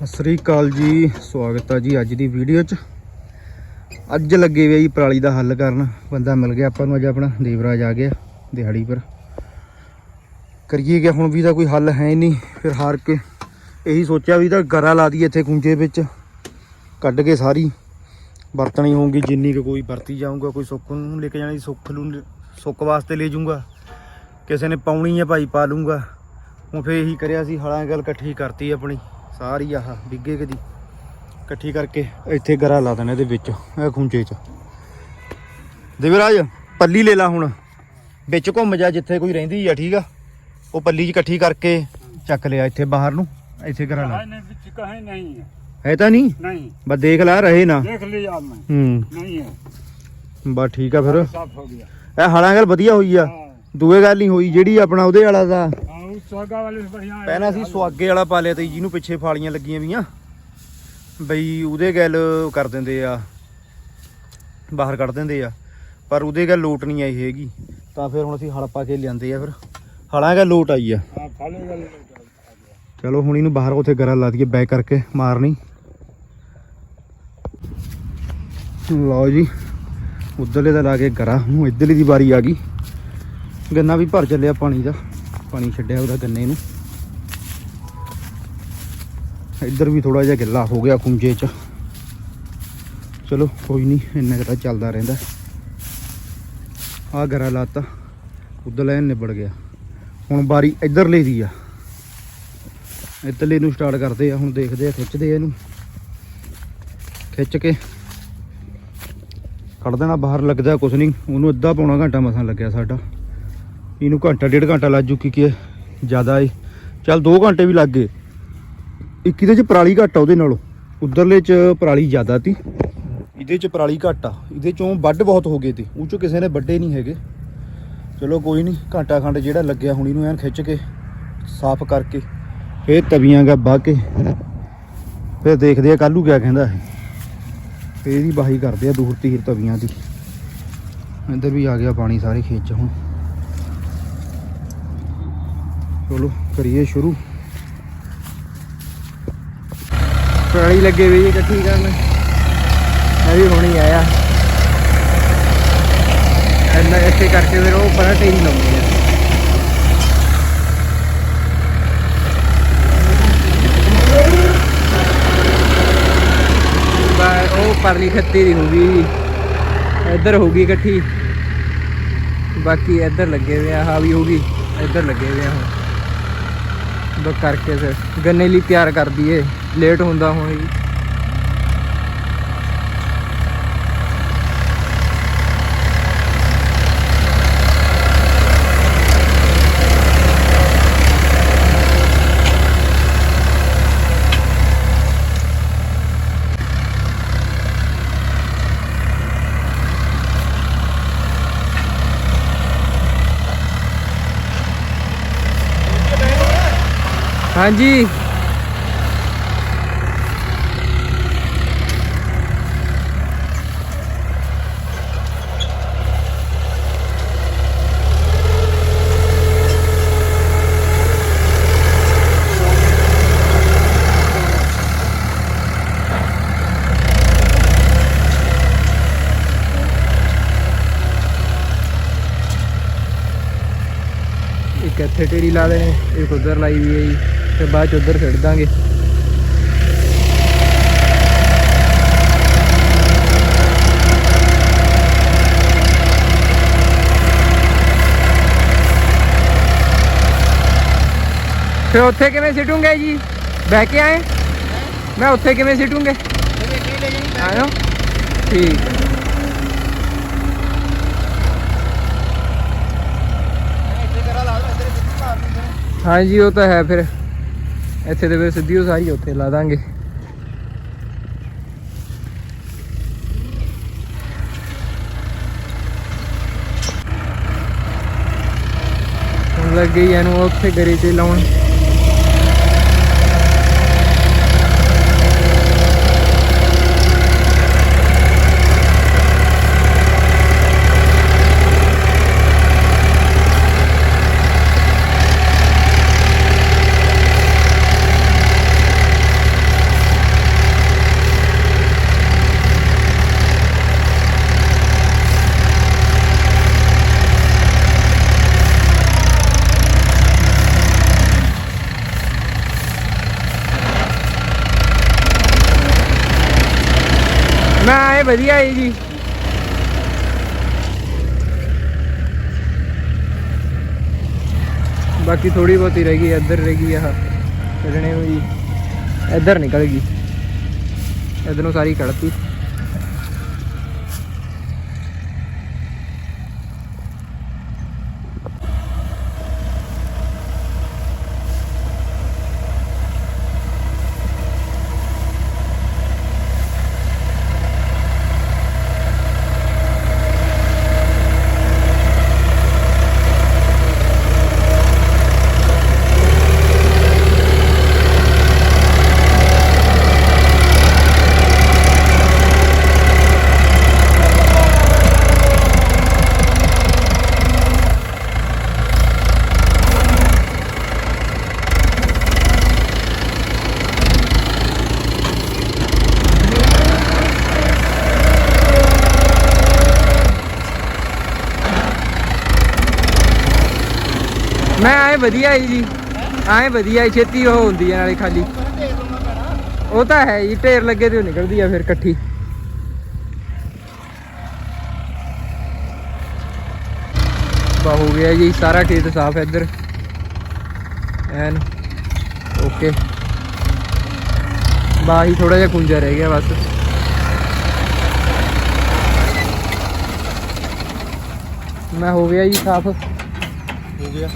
ਸਤਿ ਸ੍ਰੀ ਅਕਾਲ ਜੀ, ਸਵਾਗਤ ਹੈ ਜੀ ਅੱਜ ਦੀ ਵੀਡੀਓ 'ਚ। ਅੱਜ ਲੱਗੇ ਵੇ ਜੀ ਪਰਾਲੀ ਦਾ ਹੱਲ ਕਰਨ। ਬੰਦਾ ਮਿਲ ਗਿਆ ਆਪਾਂ ਨੂੰ ਅੱਜ ਆਪਣਾ, ਦੇਵਰਾਜ ਆ ਗਿਆ ਦਿਹਾੜੀ ਪਰ। ਕਰੀਏ ਕਿ ਹੁਣ ਵੀ ਤਾਂ ਕੋਈ ਹੱਲ ਹੈ ਹੀ ਨਹੀਂ, ਫਿਰ ਹਾਰ ਕੇ ਇਹੀ ਸੋਚਿਆ ਵੀ ਤਾਂ ਗਰਾ ਲਾ ਦਈਏ ਇੱਥੇ ਕੁੰਜੇ ਵਿੱਚ। ਕੱਢ ਕੇ ਸਾਰੀ, ਵਰਤਣੀ ਹੋਊਗੀ, ਜਿੰਨੀ ਕੁ ਕੋਈ ਵਰਤੀ ਜਾਊਗਾ, ਕੋਈ ਸੁੱਕ ਨੂੰ ਲੈ ਕੇ ਜਾਣੀ, ਸੁੱਖ ਨੂੰ ਸੁੱਕ ਵਾਸਤੇ ਲੈ ਜਾਊਗਾ। ਕਿਸੇ ਨੇ ਪਾਉਣੀ ਹੈ ਭਾਈ, ਪਾ ਲੂੰਗਾ ਹੁਣ ਫੇਰ ਇਹੀ ਕਰਿਆ ਸੀ, ਹਲਾਂ ਗੱਲ ਇਕੱਠੀ ਕਰਤੀ ਆਪਣੀ। ਸਾਰੀ ਆਹ ਬਿੱਗੇ ਕਦੀ। ਇਕੱਠੀ ਕਰਕੇ ਇੱਥੇ ਗਰਾ ਲਾ ਦੇਣਾ ਇਹਦੇ ਵਿੱਚ ਇਹ ਖੁੰਝੇ 'ਚ। ਦੇਵਰਾਜ ਪੱਲੀ ਲੈ ਲਾ ਹੁਣ। ਵਿੱਚ ਘੁੰਮ ਜਾ ਜਿੱਥੇ ਕੋਈ ਰਹਿੰਦੀ ਆ ਠੀਕ ਆ? ਉਹ ਪੱਲੀ 'ਚ ਇਕੱਠੀ ਕਰਕੇ ਚੱਕ ਲਿਆ ਇੱਥੇ ਬਾਹਰ ਨੂੰ ਇੱਥੇ ਗਰਾ ਲਾ। ਹੈ ਤਾਂ ਨਹੀਂ? ਨਹੀਂ। ਬਸ ਦੇਖ ਲੈ ਰਹੇ ਨਾ। ਦੇਖ ਲਈ ਆਪ ਮੈਂ। ਹੂੰ। ਨਹੀਂ ਹੈ ਬਸ ਠੀਕ ਆ ਫਿਰ। ਸਾਫ਼ ਹੋ ਗਿਆ। ਇਹ ਹਲਾਂਗਲ ਵਧੀਆ ਹੋਈ ਆ। ਦੂਏ ਗੱਲ ਨਹੀਂ ਹੋਈ ਜਿਹੜੀ ਆਪਣਾ ਉਹਦੇ ਵਾਲਾ ਦਾ। ਸਵਾਗਾ ਵਾਲੇ ਬੜੀਆਂ ਪਹਿਲਾਂ ਅਸੀਂ ਸਵਾਗੇ ਵਾਲਾ ਪਾ ਲਿਆ ਤੇ ਜਿਹਨੂੰ ਪਿੱਛੇ ਫਾਲੀਆਂ ਲੱਗੀਆਂ ਵੀਆਂ। ਬਈ ਉਹਦੇ ਗੱਲ ਕਰ ਦਿੰਦੇ ਆ ਬਾਹਰ ਕੱਢ ਦਿੰਦੇ ਆ। ਪਰ ਉਹਦੇ ਗੱਲ ਲੋਟ ਨਹੀਂ ਆਈ ਹੈਗੀ। ਤਾਂ ਫਿਰ ਹੁਣ ਅਸੀਂ ਹਲ ਪਾ ਕੇ ਲਿਆਂਦੇ ਆ ਫਿਰ। ਹਲਾਂ ਗੱਲ ਲੋਟ ਆਈ ਆ। ਚਲੋ ਹੁਣ ਇਹਨੂੰ ਬਾਹਰ ਉੱਥੇ ਗਰਾ ਲਾ ਦਈਏ ਬੈਕ ਕਰਕੇ ਮਾਰਨੀ। ਲਓ ਜੀ ਉਧਰਲੇ ਦਾ ਲਾ ਕੇ ਗਰਾ। ਹੁਣ ਇਧਰਲੇ ਦੀ ਵਾਰੀ ਆ ਗਈ। ਗੰਨਾ ਵੀ ਭਰ ਚੱਲਿਆ ਪਾਣੀ ਦਾ। ਪਾਣੀ ਛੱਡਿਆ ਉਹਦਾ ਗੰਨੇ ਨੂੰ। ਇੱਧਰ ਵੀ ਥੋੜਾ ਜਿਹਾ ਗਿੱਲਾ ਹੋ ਗਿਆ ਖੁੰਝੇ 'ਚ। ਚਲੋ ਕੋਈ ਨਹੀਂ ਇੰਨਾ ਕੁ ਤਾਂ ਚੱਲਦਾ ਰਹਿੰਦਾ। ਆ ਗਰਾ ਲਾਤਾ, ਉਧਰਲੇ ਨਿਬੜ ਗਿਆ। ਹੁਣ ਵਾਰੀ ਇੱਧਰਲੇ ਦੀ ਆ। ਇੱਧਰਲੇ ਨੂੰ ਸਟਾਰਟ ਕਰਦੇ ਆ, ਹੁਣ ਦੇਖਦੇ ਆ, ਖਿੱਚਦੇ ਆ ਇਹਨੂੰ। ਖਿੱਚ ਕੇ ਕੱਢ ਦੇਣਾ, ਬਾਹਰ ਲੱਗਦਾ ਕੁਛ ਨਹੀਂ ਉਹਨੂੰ ਅੱਧਾ ਪੌਣਾ ਘੰਟਾ ਮਸਾਂ ਲੱਗਿਆ ਸਾਡਾ। ਇਹਨੂੰ ਘੰਟਾ, ਡੇਢ ਘੰਟਾ ਲੱਗ ਜੂ ਕਿ ਜ਼ਿਆਦਾ ਏ। ਚੱਲ 2 ਘੰਟੇ ਵੀ ਲੱਗ ਗਏ। ਇੱਕ ਇਹਦੇ ਚ ਪਰਾਲੀ ਘੱਟ ਆ ਉਹਦੇ ਨਾਲੋਂ। ਉਧਰਲੇ ਚ ਪਰਾਲੀ ਜ਼ਿਆਦਾ ਤੀ। ਇਹਦੇ ਚ ਪਰਾਲੀ ਘੱਟ ਆ। ਇਹਦੇ ਚੋਂ ਵੱਢ ਬਹੁਤ ਹੋ ਗਏ ਤੇ। ਉਹ ਚੋਂ ਕਿਸੇ ਨੇ ਵੱਡੇ ਨਹੀਂ ਹੈਗੇ। ਚਲੋ ਕੋਈ ਨਹੀਂ, ਘੰਟਾ ਖੰਡ ਜਿਹੜਾ ਲੱਗਿਆ ਹੁਣ ਇਹਨੂੰ ਐਨ ਖਿੱਚ ਕੇ, ਸਾਫ਼ ਕਰਕੇ, ਫੇਰ ਤਵੀਆਂ ਗਾ ਬਾਹ ਕੇ। ਫੇਰ ਦੇਖਦੇ ਆ ਕੱਲੂ ਕਿਆ ਕਹਿੰਦਾ ਹੈ ਫੇਰ ਇਹਦੀ ਬਾਹੀ ਕਰਦੇ ਆ ਦੂਰ ਤੀਰ ਤਵੀਆਂ ਦੀ। ਇੱਧਰ ਵੀ ਆ ਗਿਆ ਪਾਣੀ ਸਾਰੇ ਖੇਤ 'ਚ ਹੁਣ। ਚਲੋ ਕਰੀਏ ਸ਼ੁਰੂ। ਪਰਾਲੀ ਲੱਗੇ ਵੀ ਇਕੱਠੀ ਕਰਨ। ਮੈਂ ਵੀ ਹੁਣੀ ਆਇਆ। ਇੰਨਾ ਇੱਥੇ ਕਰਕੇ ਫਿਰ ਉਹ ਪਰਾਂ ਟੇਰੀ ਲਾਉਂਦੇ ਆ ਉਹ ਪਰਲੀ ਖੱਤੀ ਦੀ ਹੋਊਗੀ ਇੱਧਰ ਹੋਊਗੀ ਇਕੱਠੀ। ਬਾਕੀ ਇੱਧਰ ਲੱਗੇ ਹੋਏ ਆ, ਆਹ ਵੀ ਹੋਊਗੀ ਇੱਧਰ ਲੱਗੇ ਹੋਏ ਆ ਬਸ ਕਰਕੇ ਫਿਰ ਗੰਨੇ ਲਈ ਤਿਆਰ ਕਰਦੀ ਦਈਏ ਲੇਟ ਹੁੰਦਾ ਹੁਣ ਜੀ ਹਾਂਜੀ। ਇੱਕ ਇੱਥੇ ਢੇਰੀ ਲਾ ਦੇਣੇ ਇੱਕ ਉਧਰ ਲਾਈ ਵੀ ਹੈ ਜੀ। ਤੇ ਬਾਅਦ ਚ ਉਧਰ ਛੱਡ ਦਾਂਗੇ। ਫਿਰ ਉੱਥੇ ਕਿਵੇਂ ਸਿੱਟੂਗੇ ਜੀ? ਬਹਿ ਕੇ ਆਏ? ਮੈਂ ਉੱਥੇ ਕਿਵੇਂ ਸਿੱਟੂਗੇ? ਆਇਓ। ਠੀਕ। ਹੈ। ਹਾਂਜੀ, ਉਹ ਤਾਂ ਹੈ ਫਿਰ। ਇੱਥੇ ਤੇ ਫਿਰ ਸਿੱਧੀ ਉਹ ਉੱਥੇ ਲਾ ਦਾਂਗੇ। ਲੱਗ ਗਈ ਇਹਨੂੰ ਉੱਥੇ ਗਰੀ ਤੇ ਲਾਉਣ। ਮੈਂ ਵਧੀਆ ਹੈ ਜੀ। ਬਾਕੀ ਥੋੜੀ ਬਹੁਤੀ ਰਹਿ ਗਈ, ਇੱਧਰ ਰਹਿ ਗਈ ਆਹ ਕੱਢਣੇ ਨੂੰ ਜੀ ਇੱਧਰ ਨਿਕਲ ਗਈ। ਇੱਧਰ ਨੂੰ ਸਾਰੀ ਕੱਢਤੀ ਮੈਂ ਆਏ ਵਧੀਆ ਹੈ ਜੀ। ਆਏ ਵਧੀਆ ਹੈ ਛੇਤੀ ਉਹ ਹੁੰਦੀ ਹੈ ਨਾਲੇ ਖਾਲੀ। ਉਹ ਤਾਂ ਹੈ ਜੀ, ਢੇਰ ਲੱਗੇ ਤੇ ਉਹ ਨਿਕਲਦੀ ਆ ਫਿਰ ਇਕੱਠੀ। ਬਾ, ਹੋ ਗਿਆ ਜੀ, ਸਾਰਾ ਖੇਤ ਸਾਫ਼ ਹੈ ਇੱਧਰ। ਐਨ, ਓਕੇ। ਬਾਹੀ ਥੋੜਾ ਜਿਹਾ ਕੁੰਜਾ ਰਹਿ ਗਿਆ ਬਸ। ਮੈਂ ਹੋ ਗਿਆ ਜੀ, ਸਾਫ਼। ਹੋ ਗਿਆ।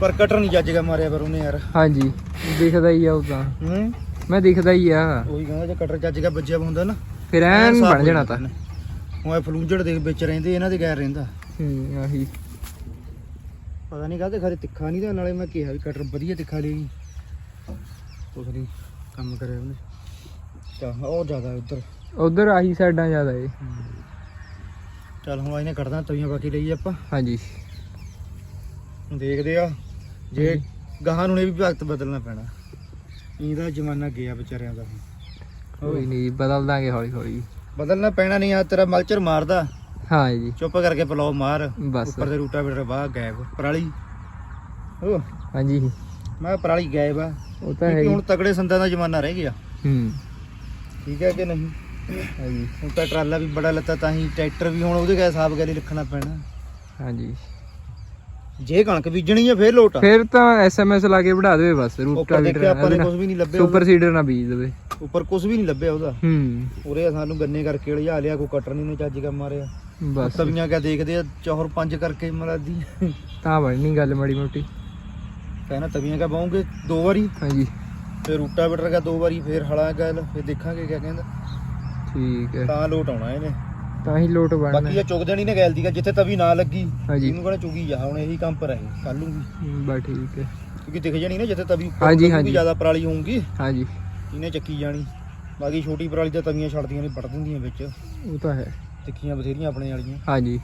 ਪਰ ਕਟਰ ਨਹੀਂ ਜੱਜਗਾ ਮਾਰਿਆ ਪਰ ਉਹਨੇ ਯਾਰ। ਹਾਂਜੀ ਦਿਖਦਾ ਹੀ ਆ ਉਹ ਹੂੰ? ਮੈਂ ਦਿਖਦਾ ਹੀ ਆ। ਉਹੀ ਕਹਿੰਦਾ ਜੇ ਕਟਰ ਜੱਜਗਾ ਵੱਜਿਆ ਹੁੰਦਾ ਨਾ ਫਿਰ ਐਨ ਬਣ ਜਾਣਾ ਤਾਂ। ਹੁਣ ਇਹ ਫਲੂੰਜੜ ਦੇ ਵਿੱਚ ਰਹਿੰਦੇ ਇਹਨਾਂ ਦੇ ਗੈਰ ਰਹਿੰਦਾ। ਹੂੰ ਆਹੀ। ਪਤਾ ਨਹੀਂ ਕਾਹਦੇ ਖਰੇ ਤਿੱਖਾ ਨਹੀਂ ਤੇ ਨਾਲੇ ਮੈਂ ਕਿਹਾ ਵੀ ਕਟਰ ਵਧੀਆ ਤਿੱਖਾ ਲਈ ਕੁਛ ਨਹੀਂ ਕੰਮ ਕਰਿਆ ਉਹਨੇ। ਤਾਂ ਉਹ ਜ਼ਿਆਦਾ ਉੱਧਰ। ਉਧਰ ਆਹੀ ਸਾਈਡਾਂ ਜ਼ਿਆਦਾ ਏ ਚੱਲ ਹੁਣ ਇਹਨੇ ਕੱਢਦਾ ਤਵੀਆਂ ਬਾਕੀ ਲਈ ਆਪਾਂ। ਹਾਂਜੀ। ਦੇਖਦੇ ਆ। ਜੇ ਗਾਹਾਂ ਨੂੰ ਇਹ ਵੀ ਵਕਤ ਬਦਲਣਾ ਪੈਣਾ। ਇਹਦਾ ਜ਼ਮਾਨਾ ਗਿਆ ਵਿਚਾਰਿਆਂ ਦਾ। ਕੋਈ ਨਹੀਂ ਬਦਲ ਦਾਂਗੇ ਹੌਲੀ ਹੌਲੀ। ਬਦਲਣਾ ਪੈਣਾ ਨਹੀਂ ਆ ਤੇਰਾ ਮਲਚਰ ਮਾਰਦਾ। ਹਾਂ ਜੀ। ਚੁੱਪ ਕਰਕੇ ਪਲਾਓ ਮਾਰ। ਬਸ। ਉੱਪਰ ਦੇ ਰੂਟਾ ਬੇਟਰ ਬਾਹ ਗਾਇਬ। ਪਰਾਲੀ। ਉਹ ਹਾਂਜੀ। ਮੈਂ ਪਰਾਲੀ ਗਾਇਬ ਆ। ਉਹ ਤਾਂ ਹੈ ਹੀ। ਹੁਣ ਤਗੜੇ ਸੰਦਾਂ ਦਾ ਜ਼ਮਾਨਾ ਰਹਿ ਗਿਆ। ਹੂੰ। ਠੀਕ ਹੈ ਕਿ ਨਹੀਂ? ਹਾਂਜੀ। ਹੁਣ ਤਾਂ ਟਰਾਲਾ ਵੀ ਬੜਾ ਲੱਤਾ ਤਾਂ ਹੀ ਟਰੈਕਟਰ ਵੀ ਹੁਣ ਉਹਦੇ ਕਾ ਹਿਸਾਬ ਕਰੀ ਲਿਖਣਾ ਪੈਣਾ। ਹਾਂਜੀ। ਜੇ ਕਣਕ ਬੀਜਣੀ ਹੈ ਫੇਰ ਲੋਟ ਆ। ਫਿਰ ਤਾਂ ਐਸਐਮਐਸ ਲਾ ਕੇ ਵਧਾ ਦੇਵੇ ਬਸ ਰੂਟਾ ਉੱਪਰ ਦੇਖਿਆ ਆਪਾਂ ਨੇ ਕੁਝ ਵੀ ਨਹੀਂ ਲੱਭਿਆ ਸੁਪਰ ਸੀਡਰ ਨਾ ਬੀਜ ਦੇਵੇ। ਉੱਪਰ ਕੁਝ ਵੀ ਨਹੀਂ ਲੱਭਿਆ ਉਹਦਾ। ਹੂੰ। ਉਰੇ ਸਾਨੂੰ ਗੰਨੇ ਕਰਕੇ ਲਿਆ ਲਿਆ ਕੋਈ ਕਟਰ ਨਹੀਂ ਨੇ ਚੱਜ ਕਾ ਮਾਰਿਆ। ਬਸ। ਤਵੀਆਂ ਕਾ ਦੇਖਦੇ ਆ ਚੌਹਰ ਪੰਜ ਕਰਕੇ ਮਰਾਦੀ। ਤਾਂ ਬਣਨੀ ਗੱਲ ਮਾੜੀ ਮੋਟੀ। ਕਹਿੰਦਾ ਤਵੀਆਂ ਕਾ ਬਾਉਂਗੇ ਦੋ ਵਾਰੀ। ਹਾਂਜੀ। ਫਿਰ ਰੂਟਾ ਬਟਰ ਕਾ ਦੋ ਵਾਰੀ ਫਿਰ ਹਲਾ ਗੱਲ ਫਿਰ ਦੇਖਾਂਗੇ ਕਿਆ ਕਹਿੰਦਾ। ਠੀਕ ਹੈ। ਤਾਂ ਲੋਟ ਆਉਣਾ ਇਹਨੇ। ਤਾਂ ਹੀ ਲੋਟ ਬਣਨਾ ਬਾਕੀ ਇਹ ਚੁਗ ਦੇਣੀ ਨੇ ਗੈਲ ਦੀ ਗਾ, ਜਿੱਥੇ ਤਵੀ ਨਾ ਲੱਗੀ ਹਾਂਜੀ। ਇਹਨੂੰ ਕਹਿੰਦਾ ਚੁਗੀ ਜਾ ਹੁਣ ਇਹੀ ਕੰਮ ਪਰ ਹੈ ਕੱਲ ਨੂੰ ਵੀ ਬਸ ਠੀਕ ਹੈ। ਕਿਉਂਕਿ ਦਿਖ ਜਾਣੀ ਨਾ ਜਿੱਥੇ ਤਵੀ ਉੱਪਰ ਹਾਂਜੀ, ਲੱਗੂਗੀ, ਹਾਂਜੀ। ਜ਼ਿਆਦਾ ਪਰਾਲੀ ਹੋਊਗੀ ਹਾਂਜੀ। ਇਹਨੇ ਚੱਕੀ ਜਾਣੀ। ਬਾਕੀ ਛੋਟੀ ਪਰਾਲੀ ਤਾਂ ਤਵੀਆਂ ਛੱਡਦੀਆਂ ਨੇ ਵੱਢ ਦਿੰਦੀਆਂ ਵਿੱਚ। ਉਹ ਤਾਂ ਹੈ। ਤਿੱਖੀਆਂ ਬਥੇਰੀਆਂ ਆਪਣੇ ਵਾਲੀਆਂ। ਹਾਂਜੀ।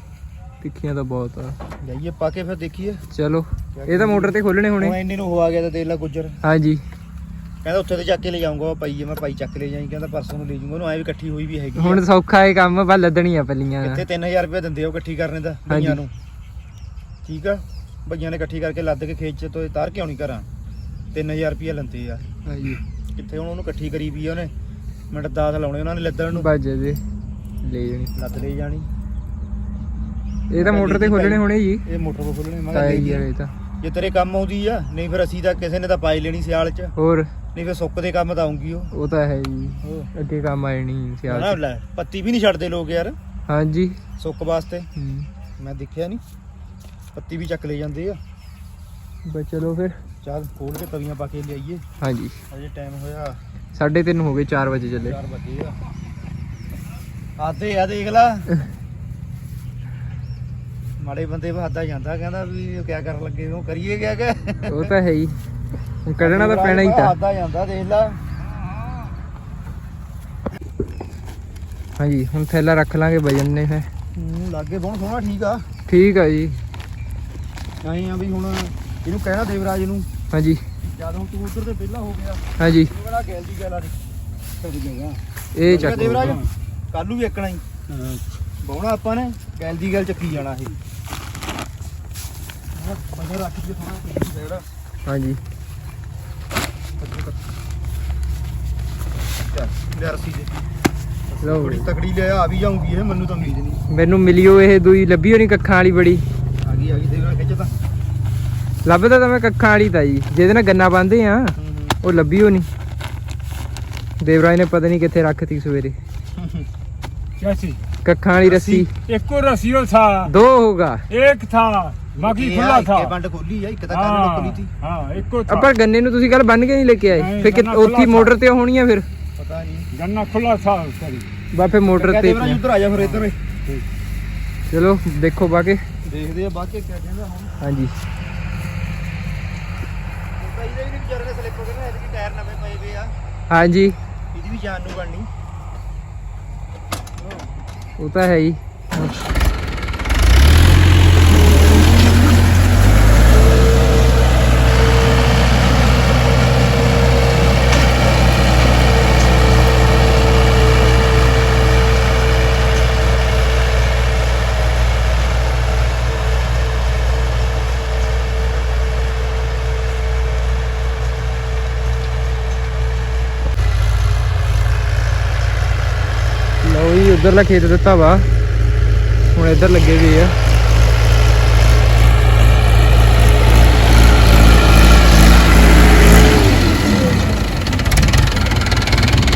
ਤਿੱਖੀਆਂ ਤਾਂ ਬਹੁਤ ਆ। ਜਾਈਏ ਪਾ ਕੇ ਫਿਰ ਦੇਖੀਏ। ਚਲੋ ਇਹ ਤਾਂ ਮੋਟਰ ਤੇ ਖੋਲਣੇ ਹੁਣ। ਹੋਣੇ ਇੰਨੇ ਨੂੰ ਹੋ ਗਿਆ ਤਾਂ ਦੇਖ ਲਾ ਗੁੱਜਰ। ਹਾਂਜੀ। ਕਹਿੰਦਾ ਉੱਥੇ ਤੇ ਚੱਕ ਕੇ ਲੈ ਜਾਊਂਗਾ ਉਹ ਪਾਈ ਜੇ ਮੈਂ ਪਾਈ ਚੱਕ ਲੈ ਜਾਈ ਕਹਿੰਦਾ ਪਰਸੋਂ ਨੂੰ ਲੈ ਜਾਊਂਗਾ ਉਹਨੂੰ ਐ ਵੀ ਇਕੱਠੀ ਹੋਈ ਵੀ ਹੈਗੀ। ਹੁਣ ਸੌਖਾ ਇਹ ਕੰਮ ਬਸ ਲੱਦਣੀਆਂ ਪੱਲੀਆਂ ਇੱਥੇ 3000 ਰੁਪਏ ਦਿੰਦੇ ਉਹ ਇਕੱਠੀ ਕਰਨ ਦਾ। ਭਈਆਂ ਨੂੰ। ਠੀਕ ਆ? ਭਈਆਂ ਨੇ ਇਕੱਠੀ ਕਰਕੇ ਲੱਦ ਕੇ ਖੇਤ ਚ ਤੋਂ ਤਾਰ ਕੇ ਆਉਣੀ ਘਰਾਂ? 3000 ਰੁਪਏ ਲੈਂਦੇ ਆ। ਹਾਂਜੀ। ਕਿੱਥੇ ਹੁਣ ਉਹਨੂੰ ਇਕੱਠੀ ਕਰੀ ਵੀ ਉਹਨੇ? ਮਿੰਟ 10 ਲਾਉਣੇ ਉਹਨਾਂ ਨੇ ਲੱਦਣ ਨੂੰ। ਬਾਜੇ ਦੇ। ਲੈ ਜਾਣੀ। ਲੱਦ ਲੈ ਜਾਣੀ। ਇਹ ਤਾਂ ਮੋਟਰ ਤੇ ਖੋਲਣੇ ਹੋਣੇ ਜੀ। ਇਹ ਮੋਟਰ ਕੋ ਖੋਲਣੇ ਮੈਂ ਤਾਂ ਇਹ ਤਾਂ। ਜੇ ਤੇਰੇ ਕੰਮ ਆਉਂਦੀ ਆ ਨਹੀਂ ਫਿਰ ਅਸੀਂ ਤਾਂ ਕਿਸੇ ਨੇ ਤਾਂ ਪਾਈ ਲੈਣੀ ਸਿਆਲ ਚ। ਹੋਰ? ਨਹੀਂ ਫਿਰ ਸੁੱਕ ਦੇ ਕੰਮ ਤਾਂ ਆਉਂਗੀ ਉਹ। ਉਹ ਤਾਂ ਹੈ ਜੀ। ਉਹ ਅੱਗੇ ਕੰਮ ਨਹੀਂ ਸਿਆਲ ਨਾ ਚ। ਲੈ ਪੱਤੀ ਵੀ ਨਹੀਂ ਛੱਡਦੇ ਲੋਕ ਯਾਰ। ਹਾਂਜੀ। ਸੁੱਕ ਵਾਸਤੇ। ਹੂੰ। ਮੈਂ ਦੇਖਿਆ ਨਹੀਂ। ਪੱਤੀ ਵੀ ਚੱਕ ਲੈ ਜਾਂਦੇ ਆ। ਬਸ ਚਲੋ ਫਿਰ। ਚੱਲ ਖੋਲ ਕੇ ਤਵੀਆਂ ਪਾ ਕੇ ਲਿਆਈਏ। ਹਾਂਜੀ। ਅਜੇ ਟਾਈਮ ਹੋਇਆ। ਸਾਢੇ ਤਿੰਨ ਹੋ ਗਏ 4 ਵਜੇ ਚੱਲੇ। 4 ਵਜੇ ਆ। ਆਦੇ ਆ ਦੇਖ ਲਾ। ਮਾੜੇ ਬੰਦੇ ਵਾਦਾ ਜਾਂਦਾ ਕਹਿੰਦਾ ਵੀ ਉਹ ਕਿਆ ਕਰਨ ਲੱਗੇ ਉਹ ਕਰੀਏ ਕਿਆ ਕਿ ਉਹ ਤਾਂ ਹੈ ਹੀ। ਹੁਣ ਕੱਢਣਾ ਤਾਂ ਪੈਣਾ ਹੀ ਤਾਂ। ਆਦਾ ਜਾਂਦਾ ਦੇਖ ਲਾ। ਹਾਂਜੀ ਹੁਣ ਥੈਲਾ ਰੱਖ ਲਾਂਗੇ ਵਜਨ ਨੇ ਹੂੰ, ਲਾਗੇ ਬਹੁਤ ਸੋਹਣਾ ਠੀਕ ਆ। ਠੀਕ ਆ ਜੀ। ਨਹੀਂ ਆ ਵੀ ਹੁਣ ਇਹਨੂੰ ਕਹਿਣਾ ਦੇਵਰਾਜ ਨੂੰ ਹਾਂਜੀ। ਜਦ ਹੁਣ ਤੂੰ ਉਧਰ ਤੇ ਪਹਿਲਾਂ ਹੋ ਗਿਆ ਹਾਂਜੀ। ਕਿਹੜਾ ਗੈਲ ਦੀ ਗੱਲ ਆ ਸਹੀ ਜਗ੍ਹਾ ਇਹ ਚੱਕ ਦੇਵਰਾਜ। ਕੱਲ ਨੂੰ ਵੀ ਇੱਕਣਾ ਹੀ। ਬਹੁਣਾ ਆਪਾਂ ਨੇ ਗੈਲ ਦੀ ਗੱਲ ਚੱਕੀ ਜਾਣਾ ਇਹ। ਬੰਦੇ ਰੱਖ ਕੇ ਥੋੜਾ ਜਿਹੜਾ ਹਾਂਜੀ। ਲਓ ਬੜੀ ਤਕੜੀ ਲਿਆ ਆ ਵੀ ਜਾਊਗੀ ਇਹ ਮੈਨੂੰ ਤਾਂ ਉਮੀਦ ਨਹੀਂ ਮੈਨੂੰ ਮਿਲਿਓ ਇਹ ਦੂਈ ਲੱਭੀ ਹੋਣੀ ਕੱਖਾਂ ਵਾਲੀ ਬੜੀ ਆ ਗਈ ਆ ਗਈ ਦੇਖ ਖਿੱਚ ਤਾਂ ਲੱਭਦਾ ਤਾਂ ਮੈਂ ਕੱਖਾਂ ਵਾਲੀ ਤਾਂ ਜੀ ਜਿਹਦੇ ਨਾਲ ਗੰਨਾ ਬੰਨਦੇ ਆ ਉਹ ਲੱਭੀ ਹੋਣੀ ਦੇਵਰਾਜ ਨੇ ਪਤਾ ਨਹੀਂ ਕਿੱਥੇ ਰੱਖਤੀ ਸਵੇਰੇ कैसी ਕੱਖਾਂ ਵਾਲੀ ਰੱਸੀ एक को रसियो था ਦੋ ਹੋਗਾ एक था ਬਾਕੀ ਖੁੱਲਾ ਥਾ। ਇੱਕੇ ਵੰਡ ਖੋਲੀ ਆ ਇੱਕ ਤਾਂ ਕੱਲ ਹਾਂ, ਸੀ। ਹਾਂ ਇੱਕੋ ਥਾ। ਪਰ ਗੰਨੇ ਨੂੰ ਤੁਸੀਂ ਕੱਲ ਬੰਨ ਕੇ ਨਹੀਂ ਲੈ ਕੇ ਆਏ? ਨਹੀਂ, ਕਿ- ਗੰਨਾ ਮੋਟਰ ਤੇ ਹੋਣੀ ਆ ਫਿਰ? ਪਤਾ ਨਹੀਂ। ਗੰਨਾ ਖੁੱਲਾ ਥਾ ਸਰੀ ਬਾ ਮੋਟਰ ਤੇ ਹੀ- ਉਧਰ ਆ ਜਾ ਫਿਰ ਇੱਧਰ। ਚਲੋ ਦੇਖੋ ਬਾਕੀ। ਦੇਖਦੇ ਆ ਬਾਅਦ ਚ ਕਿਆ ਕਹਿੰਦਾ ਹਾਂਜੀ। ਤਾਂ ਇਹਦੇ ਵੀ ਵਿਚਾਰੇ ਨੇ ਸਲਿੱਪ ਹੋ ਇਹਦੇ ਵੀ ਟਾਇਰ ਨਵੇਂ ਪਏ ਵੇ ਆ। ਹਾਂਜੀ। ਇਹਦੀ ਵੀ ਜਾਨ ਨੂੰ ਬਣਨੀ। ਉਹ ਤਾਂ ਹੈ ਹੀ। ਉਧਰਲਾ ਖੇਤ ਦਿੱਤਾ ਵਾ। ਹੁਣ ਇੱਧਰ ਲੱਗੇ ਵੀ ਆ।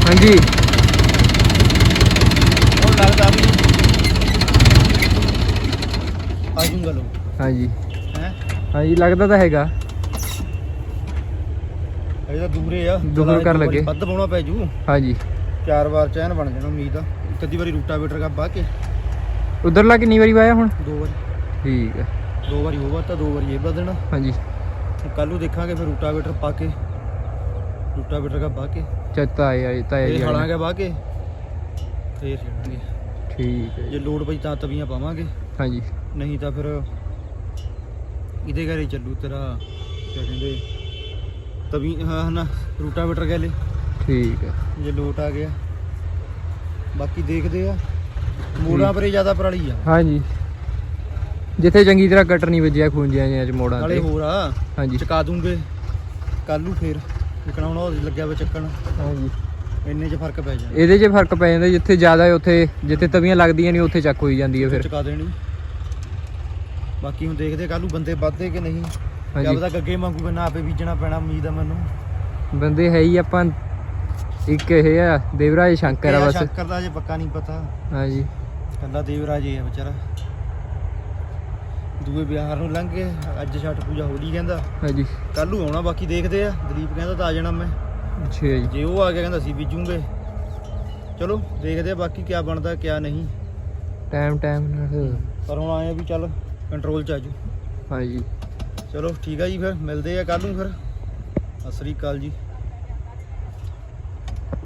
ਹਾਂਜੀ। ਹੁਣ ਲੱਗਦਾ ਵੀ ਆ ਜੂੰਗਾ ਲੋ ਹਾਂਜੀ। ਹੈ ਹਾਂਜੀ ਲੱਗਦਾ ਤਾਂ ਹੈਗਾ। ਇਹ ਤਾਂ ਦੂਰੇ ਆ। ਦੂਰ ਵਾਰੀ ਲੱਗੇ। ਵੱਧ ਪਾਉਣਾ ਪੈ ਜੂ। ਹਾਂਜੀ। ਚਾਰ ਵਾਰ ਚੈਨ ਬਣ ਜਾਣਾ ਉਮੀਦ ਆ। ਇੱਕ ਅੱਧੀ ਵਾਰੀ ਰੂਟਾਵੇਟਰ ਕਾ ਬਾਹ ਕੇ। ਉਧਰਲਾ ਕਿੰਨੀ ਵਾਰੀ ਵਾਇਆ ਹੁਣ? ਦੋ ਵਾਰੀ। ਠੀਕ ਹੈ ਦੋ ਵਾਰੀ ਉਹ ਤਾਂ ਦੋ ਵਾਰੀ ਇਹ ਵਧਣਾ ਹਾਂਜੀ। ਕੱਲ ਨੂੰ ਦੇਖਾਂਗੇ ਫਿਰ ਰੂਟਾਵੇਟਰ ਪਾ ਕੇ। ਰੂਟਾਵੇਟਰ ਕਾ ਕੇ। ਚੱਤਾ ਆਇਆ ਇਹ ਤਾਂ ਇਹ ਆਇਆ ਹਲਾਂਗੇ ਬਾਹ ਕੇ। ਫੇਰ ਛੱਡਾਂਗੇ ਠੀਕ ਹੈ ਜੇ। ਲੋਡ ਪਈ ਤਾਂ ਤਵੀਆਂ ਪਾਵਾਂਗੇ। ਹਾਂਜੀ। ਨਹੀਂ ਤਾਂ ਫਿਰ ਇਹਦੇ ਘਰੇ ਚੱਲੂ ਤੇਰਾ ਕਿਆ ਕਹਿੰਦੇ ਤਵੀ ਹਾਂ ਨਾ ਰੂਟਾਵੇਟਰ ਗੈਲੇ ਠੀਕ ਹੈ ਜੇ ਲੋਟ ਆ ਗਿਆ। ਬਾਕੀ ਦੇਖਦੇ ਆ। ਮੋੜਾਂ ਪਰੇ ਜ਼ਿਆਦਾ ਪਰਾਲੀ ਆ। ਹਾਂਜੀ। ਜਿੱਥੇ ਚੰਗੀ ਤਰ੍ਹਾਂ ਕਟਰ ਨਹੀਂ ਵੱਜਿਆ ਖੂੰਜਿਆਂ ਜਿਹਾਂ ਚ ਮੋੜਾਂ ਨਾਲੇ ਤੇ। ਹੋਰ ਆ ਹਾਂਜੀ। ਚਕਾ ਦੂੰਗੇ। ਕੱਲ ਨੂੰ ਫੇਰ ਹੁਣ ਉਹ ਲੱਗਿਆ ਵਾ ਚੱਕਣ। ਹਾਂਜੀ। ਇੰਨੇ 'ਚ ਫ਼ਰਕ ਪੈ ਜਾਣਾ ਇਹਦੇ 'ਚ ਫ਼ਰਕ ਪੈ ਜਾਂਦਾ ਜਿੱਥੇ ਜ਼ਿਆਦਾ ਹੈ ਉੱਥੇ ਜਿੱਥੇ ਤਵੀਆਂ ਲੱਗਦੀਆਂ ਨਹੀਂ ਉੱਥੇ ਚੱਕ ਹੋਈ ਜਾਂਦੀ ਹੈ ਫਿਰ। ਚਕਾ ਦੇਣੀ। ਬਾਕੀ ਹੁਣ ਦੇਖਦੇ ਕੱਲ ਨੂੰ ਬੰਦੇ ਵੱਧਦੇ ਕਿ ਨਹੀਂ। ਹਾਂਜੀ। ਜਦ ਤੱਕ ਅੱਗੇ ਮੰਗੂਗਾ ਨਾ ਆਪੇ ਬੀਜਣਾ ਪੈਣਾ ਉਮੀਦ ਆ ਮੈਨੂੰ। ਬੰਦੇ ਹੈ ਹੀ ਆਪਾਂ ਇੱਕ ਇਹ ਆ ਦੇਵਰਾਜ ਸ਼ੰਕਰ ਆ ਬਸ। ਸ਼ੰਕਰ ਦਾ ਜੇ ਪੱਕਾ ਨਹੀਂ ਪਤਾ। ਹਾਂਜੀ। ਕੱਲਾ ਦੇਵਰਾਜ ਹੀ ਆ ਵਿਚਾਰਾ। ਦੂਏ ਬਿਹਾਰ ਨੂੰ ਲੰਘ ਗਏ ਅੱਜ ਛਠ ਪੂਜਾ ਹੋਲੀ ਕਹਿੰਦਾ। ਹਾਂਜੀ। ਕੱਲ ਨੂੰ ਆਉਣਾ ਬਾਕੀ ਦੇਖਦੇ ਆ। ਦਲੀਪ ਕਹਿੰਦਾ ਤਾਂ ਆ ਜਾਣਾ ਮੈਂ। ਅੱਛਾ ਜੀ। ਜੇ ਉਹ ਆ ਗਿਆ ਕਹਿੰਦਾ ਅਸੀਂ ਬੀਜੂਗੇ। ਚਲੋ ਦੇਖਦੇ ਆ ਬਾਕੀ ਕਿਆ ਬਣਦਾ ਕਿਆ ਨਹੀਂ। ਟਾਈਮ ਟਾਈਮ ਨਾਲ। ਪਰ ਹੁਣ ਆਏ ਆ ਵੀ ਚੱਲ ਕੰਟਰੋਲ ਚ ਆਜੂ ਹਾਂਜੀ। ਚਲੋ ਠੀਕ ਆ ਜੀ ਫਿਰ। ਮਿਲਦੇ ਆ ਕੱਲ ਨੂੰ ਫਿਰ। ਸਤਿ ਸ੍ਰੀ ਅਕਾਲ ਜੀ।